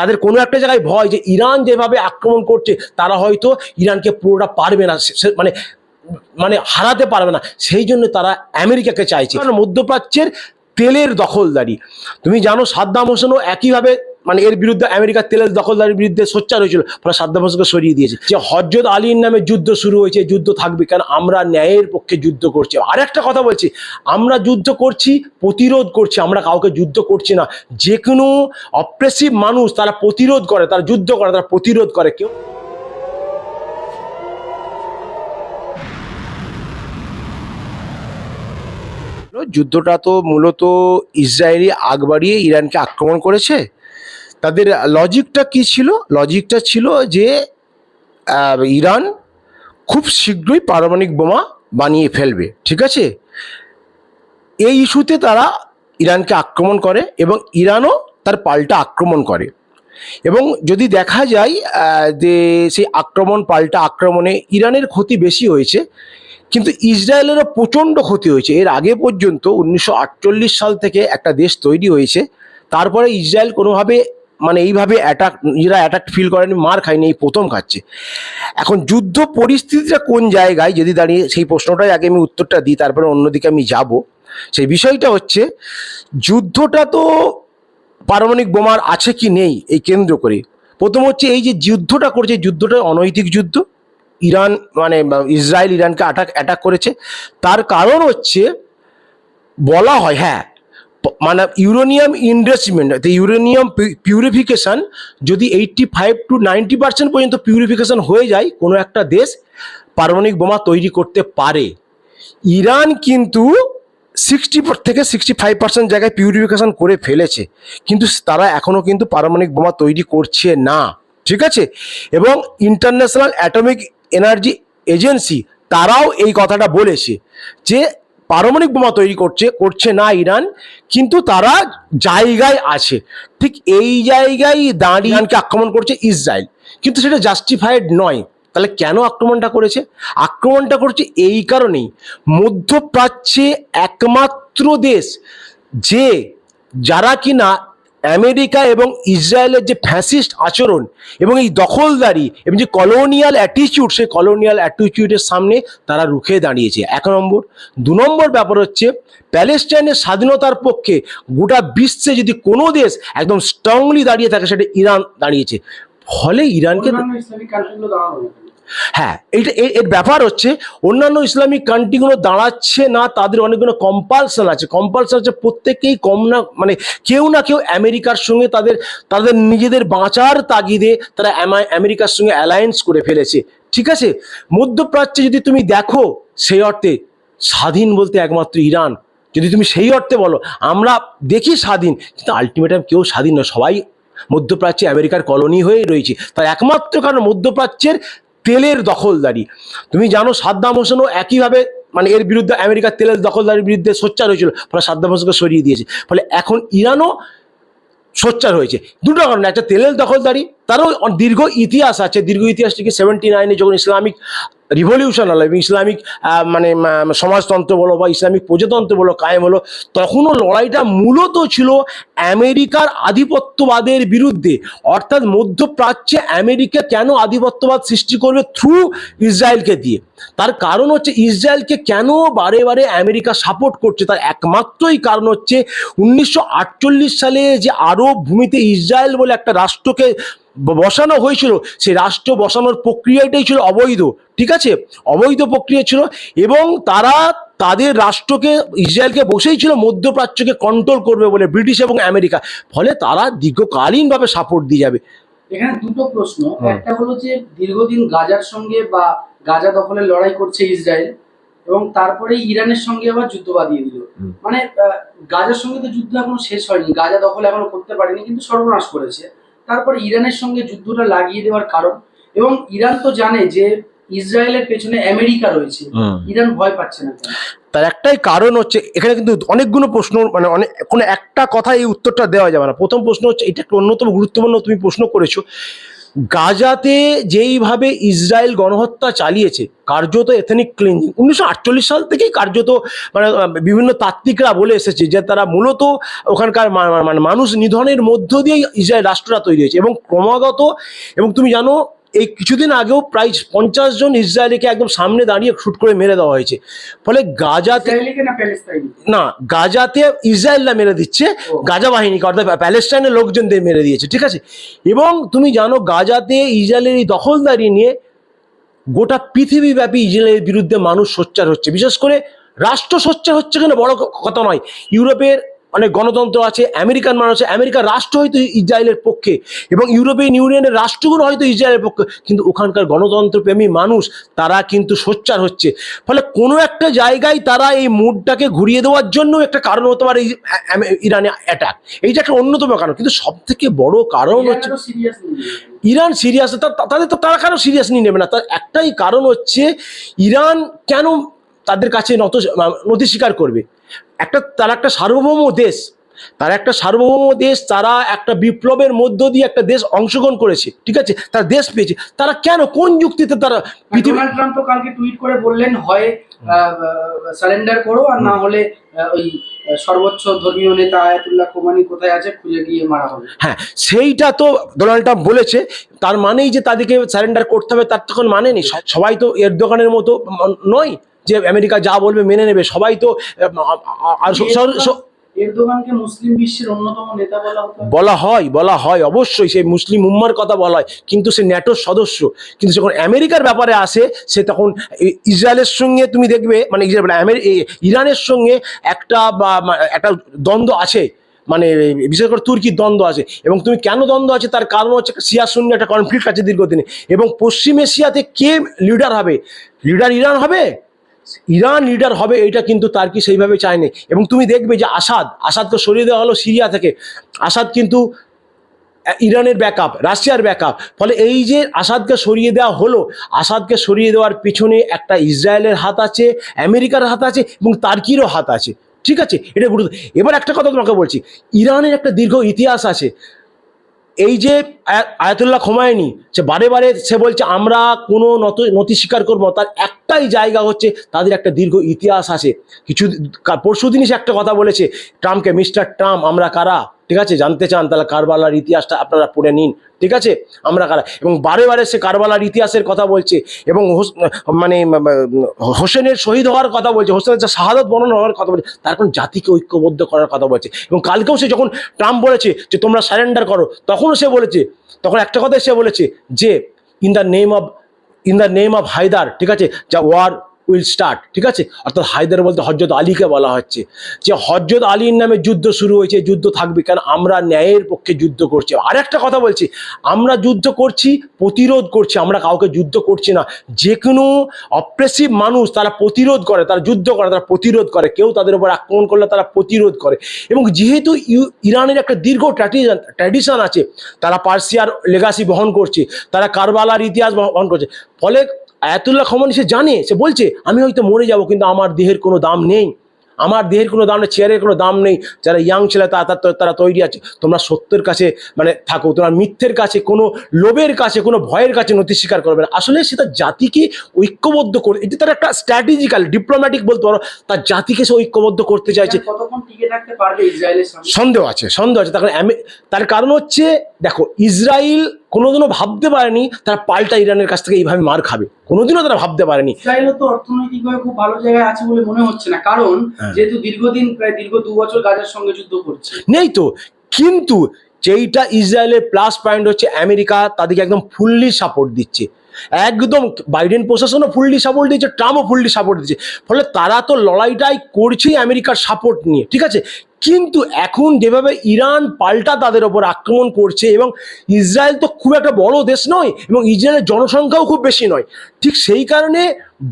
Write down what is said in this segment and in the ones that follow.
তাদের কোনো একটা জায়গায় ভয় যে ইরান যেভাবে আক্রমণ করছে, তারা হয়তো ইরানকে পুরোটা পারবে না মানে মানে হারাতে পারবে না। সেই জন্য তারা আমেরিকাকে চাইছে। মধ্যপ্রাচ্যের তেলের দখলদারি। তুমি জানো সাদ্দাম হোসেনও একইভাবে মানে এর বিরুদ্ধে আমেরিকার তেলের দখলদারের বিরুদ্ধে সোচ্চার হয়েছিল, ফলে সাদ্দাম হোসেনকে সরিয়ে দিয়েছে। যে হজরত আলীর নামে যুদ্ধ শুরু হয়েছে, যুদ্ধ থাকবে কারণ আমরা ন্যায়ের পক্ষে যুদ্ধ করছি। আর একটা কথা বলছি, আমরা যুদ্ধ করছি, প্রতিরোধ করছি, আমরা কাউকে যুদ্ধ করছি না। যে কোনো অপ্রেসিভ মানুষ তারা প্রতিরোধ করে, তারা যুদ্ধ করে, তারা প্রতিরোধ করে। কেউ যুদ্ধটা তো মূলত ইসরায়েলি আগ বাড়িয়ে ইরানকে আক্রমণ করেছে। তাদের লজিকটা কি ছিল? লজিকটা ছিল যে ইরান খুব শীঘ্রই পারমাণবিক বোমা বানিয়ে ফেলবে, ঠিক আছে? এই ইস্যুতে তারা ইরানকে আক্রমণ করে এবং ইরানও তার পাল্টা আক্রমণ করে। এবং যদি দেখা যায় যে সেই আক্রমণ, পাল্টা আক্রমণে ইরানের ক্ষতি বেশি হয়েছে কিন্তু ইসরায়েলেরও প্রচণ্ড ক্ষতি হয়েছে। এর আগে পর্যন্ত উনিশশো আটচল্লিশ সাল থেকে একটা দেশ তৈরি হয়েছে। তারপরে ইসরায়েল কোনোভাবে মানে এইভাবে অ্যাটাক নিজেরা অ্যাটাক ফিল করেনি, মার খায়নি, এই প্রথম খাচ্ছে। এখন যুদ্ধ পরিস্থিতিটা কোন জায়গায়, যদি দাঁড়িয়ে সেই প্রশ্নটাই আগে আমি উত্তরটা দিই, তারপরে অন্যদিকে আমি যাব। সেই বিষয়টা হচ্ছে, যুদ্ধটা তো পারমাণবিক বোমার আছে কি নেই, এই কেন্দ্র করে। প্রথম হচ্ছে এই যে যুদ্ধটা করছে, যুদ্ধটা অনৈতিক যুদ্ধ। ইরান মানে ইসরায়েল ইরানকে অ্যাটাক অ্যাটাক করেছে। তার কারণ হচ্ছে বলা হয় হ্যাঁ মানে ইউরেনিয়াম ইনভেস্টমেন্ট ইউরেনিয়াম পিউরিফিকেশন যদি eighty five to ninety percent পর্যন্ত পিউরিফিকেশন হয়ে যায়, কোনো একটা দেশ পারমাণবিক বোমা তৈরি করতে পারে। ইরান কিন্তু সিক্সটি থেকে সিক্সটি ফাইভ পার্সেন্ট জায়গায় পিউরিফিকেশন করে ফেলেছে। কিন্তু তারা এখনও কিন্তু পারমাণবিক বোমা তৈরি করছে না। ঠিক আছে? এবং ইন্টারন্যাশনাল অ্যাটমিক এনার্জি এজেন্সি তারাও এই কথাটা বলেছে যে পারমাণবিক বোমা তৈরি করছে করছে না ইরান, কিন্তু তারা জায়গায় আছে। ঠিক এই জায়গায় দাঁড়িয়ে ইরানকে আক্রমণ করছে ইসরায়েল। কিন্তু সেটা জাস্টিফাইড নয়। তাহলে কেন আক্রমণটা করেছে? আক্রমণটা করছে এই কারণেই। মধ্যপ্রাচ্যে একমাত্র দেশ যে যারা কিনা আমেরিকা এবং ইসরায়েলের যে ফ্যাসিস্ট আচরণ এবং এই দখলদারি এবং যে কলোনিয়াল অ্যাটিচিউড সেই কলোনিয়াল অ্যাটিটিউডের সামনে তারা রুখে দাঁড়িয়েছে। এক নম্বর। দু নম্বর ব্যাপার হচ্ছে, প্যালেস্টাইনের স্বাধীনতার পক্ষে গোটা বিশ্বে যদি কোনো দেশ একদম স্ট্রংলি দাঁড়িয়ে থাকে, সেটা ইরান দাঁড়িয়েছে। ফলে ইরানকে হ্যাঁ এইটা এর- ব্যাপার হচ্ছে অন্যান্য ইসলামিক কান্ট্রিগুলো দাঁড়াচ্ছে না, তাদের অনেকগুলো কম্পালশন আছে। কম্পালশন আছে প্রত্যেকেই কম না মানে কেউ না কেউ আমেরিকার সঙ্গে তাদের তাদের নিজেদের বাঁচার তাগিদে তারা আমা- আমেরিকার সঙ্গে অ্যালায়েন্স করে ফেলেছে। ঠিক আছে? মধ্যপ্রাচ্যে যদি তুমি দেখো সেই অর্থে, স্বাধীন বলতে একমাত্র ইরান। যদি তুমি সেই অর্থে বলো, আমরা দেখি স্বাধীন, কিন্তু আলটিমেটাম কেউ স্বাধীন নয়। সবাই মধ্যপ্রাচ্যে আমেরিকার কলোনি হয়েই রয়েছে। তার একমাত্র কারণ মধ্যপ্রাচ্যের তেলের দখলদারি। তুমি জানো সাদ্দাম হোসেনও একইভাবে মানে এর বিরুদ্ধে আমেরিকার তেলের দখলদারির বিরুদ্ধে সোচ্চার হয়েছিল, ফলে সাদ্দাম হোসেনকে সরিয়ে দিয়েছে। ফলে এখন ইরানও সোচ্চার হয়েছে। দুটো কারণে, একটা তেলের দখলদারি, তারও দীর্ঘ ইতিহাস আছে। দীর্ঘ ইতিহাস থেকে সেভেন্টি নাইনে যখন ইসলামিক রিভলিউশন হলো, এবং ইসলামিক মানে সমাজতন্ত্র বলো বা ইসলামিক প্রজাতন্ত্র বলো কায়েম হলো, তখনও লড়াইটা মূলত ছিল আমেরিকার আধিপত্যবাদের বিরুদ্ধে। অর্থাৎ মধ্যপ্রাচ্যে আমেরিকা কেন আধিপত্যবাদ সৃষ্টি করবে থ্রু ইসরায়েলকে দিয়ে? তার কারণ হচ্ছে ইসরায়েলকে কেন বারে বারে আমেরিকা সাপোর্ট করছে? তার একমাত্রই কারণ হচ্ছে উনিশশো আটচল্লিশ সালে যে আরব ভূমিতে ইসরায়েল বলে একটা রাষ্ট্রকে বসানো হয়েছিল সেই রাষ্ট্র বসানোর প্রক্রিয়াটাই ছিল অবৈধ ঠিক আছে? অবৈধ প্রক্রিয়া ছিল এবং তারা তাদের রাষ্ট্রকে ইসরায়েলকে বসেই ছিল মধ্যপ্রাচ্যকে কন্ট্রোল করবে বলে ব্রিটিশ এবং আমেরিকা। ফলে তারা দীর্ঘকালীনভাবে সাপোর্ট দিয়ে যাবে। এখানে দুটো প্রশ্ন। একটা হলো যে দীর্ঘদিন গাজার সঙ্গে বা গাজা দখলের লড়াই করছে ইসরায়েল এবং তারপরে ইরানের সঙ্গে আবার যুদ্ধ বাঁধিয়ে দিল। মানে গাজার সঙ্গে তো যুদ্ধ এখনও শেষ হয়নি। গাজা দখল এখনও করতে পারেনি কিন্তু সর্বনাশ করেছে। তারপরে ইরানের সঙ্গে যুদ্ধটা লাগিয়ে দেওয়ার কারণ। এবং ইরান তো জানে যে ইসরায়েলের পেছনে আমেরিকা রয়েছে। ইরান ভয় পাচ্ছে না। তার একটাই কারণ হচ্ছে এখানে কিন্তু অনেকগুলো প্রশ্ন মানে অনেক কোনো একটা কথা এই উত্তরটা দেওয়া যাবে না। প্রথম প্রশ্ন হচ্ছে এটা একটা অন্যতম গুরুত্বপূর্ণ তুমি প্রশ্ন করেছ। গাজাতে যেইভাবে ইসরায়েল গণহত্যা চালিয়েছে, কার্যত এথেনিক ক্লিনজিং উনিশশো আটচল্লিশ সাল থেকেই কার্যত মানে বিভিন্ন তাত্ত্বিকরা বলে এসেছে যে তারা মূলত ওখানকার মানে মানুষ নিধনের মধ্য দিয়েই ইসরায়েল রাষ্ট্রটা তৈরি হয়েছে এবং ক্রমাগত, এবং তুমি জানো এই কিছুদিন আগেও প্রায় পঞ্চাশ জন ইসরায়েলিকে একদম সামনে দাঁড়িয়ে শুট করে মেরে দেওয়া হয়েছে। ফলে গাজাতে না গাজাতে ইসরায়েলরা মেরে দিচ্ছে গাজা বাহিনীকে অর্থাৎ প্যালেস্টাইনের লোকজনদের মেরে দিয়েছে ঠিক আছে? এবং তুমি জানো গাজাতে ইসরায়েলের এই দখলদারি নিয়ে গোটা পৃথিবীব্যাপী ইসরায়েলের বিরুদ্ধে মানুষ সোচ্চার হচ্ছে। বিশেষ করে রাষ্ট্র সোচ্চার হচ্ছে কেন বড় কথা নয়। ইউরোপের অনেক গণতন্ত্র আছে আমেরিকান মানুষ আছে আমেরিকার রাষ্ট্র হয়তো ইসরায়েলের পক্ষে এবং ইউরোপিয়ান ইউনিয়নের রাষ্ট্রগুলো হয়তো ইসরায়েলের পক্ষে কিন্তু ওখানকার গণতন্ত্রপ্রেমী মানুষ তারা কিন্তু সোচ্চার হচ্ছে। ফলে কোনো একটা জায়গায় তারা এই মুডটাকে ঘুরিয়ে দেওয়ার জন্য একটা কারণ হতে পারে ইরানে অ্যাটাক এইটা একটা অন্যতম কারণ। কিন্তু সব থেকে বড় কারণ হচ্ছে সিরিয়াস ইরান সিরিয়াস তাদের তো তারা কেন সিরিয়াস নিয়ে নেবে না? তার একটাই কারণ হচ্ছে ইরান কেন তাদের কাছে নত নথি স্বীকার করবে? একটা তারা একটা সার্বভৌম দেশ তারা একটা সার্বভৌম দেশ তারা একটা বিপ্লবের মধ্য দিয়ে একটা দেশ অংশগ্রহণ করেছে ঠিক আছে? তারা দেশ পেয়েছে। তারা কেন কোন যুক্তিতে তারা পৃথিবী ট্রাম্প তো কালকে টুইট করে বললেন হয় সারেন্ডার করো আর না হলে ওই সর্বোচ্চ ধর্মীয় নেতা আয়াতুল্লাহ কোমানি কোথায় আছে খুঁজে গিয়ে মারা হবে। হ্যাঁ সেইটা তো ডোনাল্ড ট্রাম্প বলেছে। তার মানেই যে তাদেরকে স্যারেন্ডার করতে হবে তার তখন মানে নেই। সবাই তো এর দোকানের মতো নয়। যে আমেরিকা যা বলবে মেনে নেবে। সবাই তো আর স- স- স- এরদোগানকে মুসলিম বিশ্বের অন্যতম নেতা বলা হতো। বলা হয় বলা হয় অবশ্যই সেই মুসলিম উম্মার কথা বলা হয় কিন্তু সে ন্যাটোর সদস্য। কিন্তু যখন আমেরিকার ব্যাপারে আসে সে তখন ইসরায়েলের সঙ্গে তুমি দেখবে মানে মানে ইরানের সঙ্গে একটা বা একটা দ্বন্দ্ব আছে। মানে বিশেষ করে তুর্কির দ্বন্দ্ব আছে। এবং তুমি কেন দ্বন্দ্ব আছে? তার কারণ হচ্ছে সিয়ার সঙ্গে একটা কনফ্লিক্ট আছে দীর্ঘদিনে। এবং পশ্চিম এশিয়াতে কে লিডার হবে? লিডার ইরান হবে? ইরান লিডার হবে এটা কিন্তু তার কি সেইভাবে চায়নি। এবং তুমি দেখবে যে আসাদ আসাদকে সরিয়ে দেওয়া হলো সিরিয়া থেকে। আসাদ কিন্তু ইরানের ব্যাকআপ রাশিয়ার ব্যাকআপ ফলে এই যে আসাদকে সরিয়ে দেওয়া হলো, আসাদকে সরিয়ে দেওয়ার পিছনে একটা ইসরায়েলের হাত আছে, আমেরিকার হাত আছে এবং তার্কিরও হাত আছে। ঠিক আছে? এটা গুরুত্ব। এবার একটা কথা তোমাকে বলছি, ইরানের একটা দীর্ঘ ইতিহাস আছে। এই যে আয়া- আয়াতুল্লাহ খোমায়নি, সে বারে বারে সে বলছে, আমরা কোনো নত স্বীকার করব তার তার একটাই জায়গা হচ্ছে তাদের একটা দীর্ঘ ইতিহাস আছে। কিছু পরশু দিনই সে একটা কথা বলেছে, ট্রাম্পকে মিস্টার ট্রাম্প, আমরা কারা? ঠিক আছে? জানতে চান, তাহলে কারবালার ইতিহাসটা আপনারা পড়ে নিন। ঠিক আছে? আমরা কারা? এবং বারে বারে সে কারবালার ইতিহাসের কথা বলছে এবং মানে হোসেনের শহীদ হওয়ার কথা বলছে, হোসেনের যে শাহাদত বর্ণনা হওয়ার কথা বলছে, তার কোন জাতিকে ঐক্যবদ্ধ করার কথা বলছে। এবং কালকেও সে যখন ট্রাম্প বলেছে যে তোমরা সারেন্ডার করো, তখনও সে বলেছে, তখন একটা কথাই সে বলেছে যে, in the name of in the name of Haider ঠিক আছে? যা ওয়ার উইল স্টার্ট, ঠিক আছে? অর্থাৎ হায়দার বলতে হজরত আলীকে বলা হচ্ছে। যে হজরত আলীর নামে যুদ্ধ শুরু হয়েছে যুদ্ধ থাকবে কারণ আমরা ন্যায়ের পক্ষে যুদ্ধ করছি। আর একটা কথা বলছি, আমরা যুদ্ধ করছি, প্রতিরোধ করছি, আমরা কাউকে যুদ্ধ করছি না। যে কোনো অপ্রেসিভ মানুষ তারা প্রতিরোধ করে, তারা যুদ্ধ করে, তারা প্রতিরোধ করে। কেউ তাদের উপর আক্রমণ করলে তারা প্রতিরোধ করে। এবং যেহেতু ইরানের একটা দীর্ঘ ট্র্যাডিশন ট্র্যাডিশন আছে, তারা পার্সিয়ার লেগাসি বহন করছে, তারা কারবালার ইতিহাস বহন করছে। ফলে আয়াতুল্লাহ খমনি সে জানে সে বলছে আমি হয়তো মরে যাব কিন্তু আমার দেহের কোনো দাম নেই। আমার দেহের কোনো দাম নেই চেয়ারের কোনো দাম নেই। যারা ইয়াং ছেলে তারা তারা- তারা আছে। তোমরা সত্যের কাছে মানে থাকো তোমরা মিথ্যের কাছে কোনো লোভের কাছে কোনো ভয়ের কাছে নথি স্বীকার করবে না। আসলে সে তার জাতিকে ঐক্যবদ্ধ করে এটা তার একটা স্ট্র্যাটেজিক্যাল ডিপ্লোম্যাটিক বলতে পারো তার জাতিকে সে ঐক্যবদ্ধ করতে চাইছে। সন্দেহ আছে সন্দেহ আছে। তার কারণ হচ্ছে দেখো ইসরায়েল কোনোদিনও ভাবতে পারেনি তারা পাল্টা ইরানের কাছ থেকে এইভাবে মার খাবে। কোনোদিনও তারা ভাবতে পারেনি। ইসরায়েলও তো অর্থনৈতিকভাবে খুব ভালো জায়গায় আছে বলে মনে হচ্ছে না। কারণ হ্যাঁ। যেহেতু দীর্ঘদিন প্রায় দীর্ঘ দু বছর গাজার সঙ্গে যুদ্ধ করছে। নেই তো। কিন্তু যেইটা ইসরায়েলের প্লাস পয়েন্ট হচ্ছে আমেরিকা তাদেরকে একদম ফুললি সাপোর্ট দিচ্ছে। একদম বাইডেন প্রশাসনও ফুললি সাপোর্ট দিচ্ছে ট্রাম্পও ফুললি সাপোর্ট দিচ্ছে। ফলে তারা তো লড়াইটাই করছেই আমেরিকার সাপোর্ট নিয়ে ঠিক আছে? কিন্তু এখন যেভাবে ইরান পাল্টা তাদের ওপর আক্রমণ করছে এবং ইসরায়েল তো খুব একটা বড় দেশ নয় এবং ইসরায়েলের জনসংখ্যাও খুব বেশি নয়, ঠিক সেই কারণে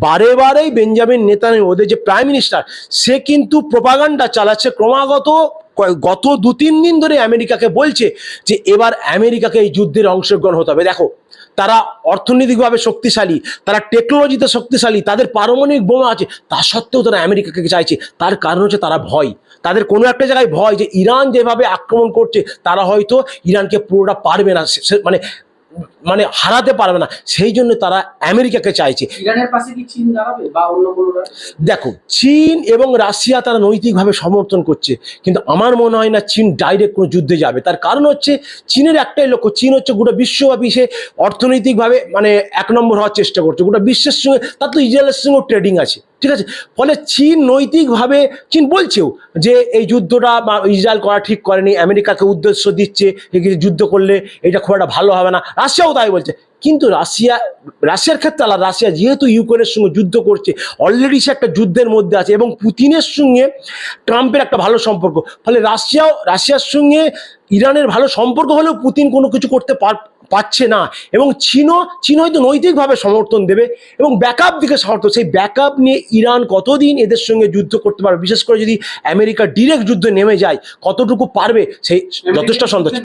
বারে বারেই বেঞ্জামিন নেতানি ওদের যে প্রাইম মিনিস্টার সে কিন্তু প্রপাগান্ডা চালাচ্ছে ক্রমাগত গত দু তিন দিন ধরে আমেরিকাকে বলছে যে এবার আমেরিকাকে এই যুদ্ধের অংশগ্রহণ হতে হবে। দেখো, তারা অর্থনৈতিকভাবে শক্তিশালী, তারা টেকনোলজিতে শক্তিশালী, তাদের পারমাণবিক বোমা আছে, তা সত্ত্বেও তারা আমেরিকাকে চাইছে। তার কারণ হচ্ছে তারা ভয়। তাদের কোনো একটা জায়গায় ভয় যে ইরান যেভাবে আক্রমণ করছে, তারা হয়তো ইরানকে পুরোটা পারবে না। মানে মানে হারাতে পারবে না। সেই জন্য তারা আমেরিকাকে চাইছে? দেখো চীন এবং রাশিয়া তারা নৈতিকভাবে সমর্থন করছে কিন্তু আমার মনে হয় না চীন ডাইরেক্ট কোনো যুদ্ধে যাবে। তার কারণ হচ্ছে চীনের একটাই লক্ষ্য চীন হচ্ছে গোটা বিশ্বব্যাপী সে অর্থনৈতিকভাবে মানে এক নম্বর হওয়ার চেষ্টা করছে। গোটা বিশ্বের সঙ্গে তার তো ইসরায়েলের সঙ্গেও ট্রেডিং আছে ঠিক আছে? ফলে চীন নৈতিকভাবে চীন বলছেও যে এই যুদ্ধটা বা ইসরায়েল করা ঠিক করেনি আমেরিকাকে উদ্দেশ্য দিচ্ছে যুদ্ধ করলে এটা খুব একটা ভালো হবে না। রাশিয়াও তাই বলছে। কিন্তু রাশিয়া রাশিয়ার ক্ষেত্রে আলাদা রাশিয়া যেহেতু ইউক্রেনের সঙ্গে যুদ্ধ করছে অলরেডি সে একটা যুদ্ধের মধ্যে আছে এবং পুতিনের সঙ্গে ট্রাম্পের একটা ভালো সম্পর্ক। ফলে রাশিয়াও রাশিয়ার সঙ্গে ইরানের ভালো সম্পর্ক হলেও পুতিন কোনো কিছু করতে পার- পারছে না এবং চীনও চীন হয়তো নৈতিকভাবে সমর্থন দেবে এবং ব্যাকআপ দিকে সমর্থন সেই ব্যাকআপ নিয়ে ইরান কতদিন এদের সঙ্গে যুদ্ধ করতে পারবে? বিশেষ করে যদি আমেরিকা ডিরেক্ট যুদ্ধে নেমে যায় কতটুকু পারবে সেই যথেষ্ট সন্দেহ।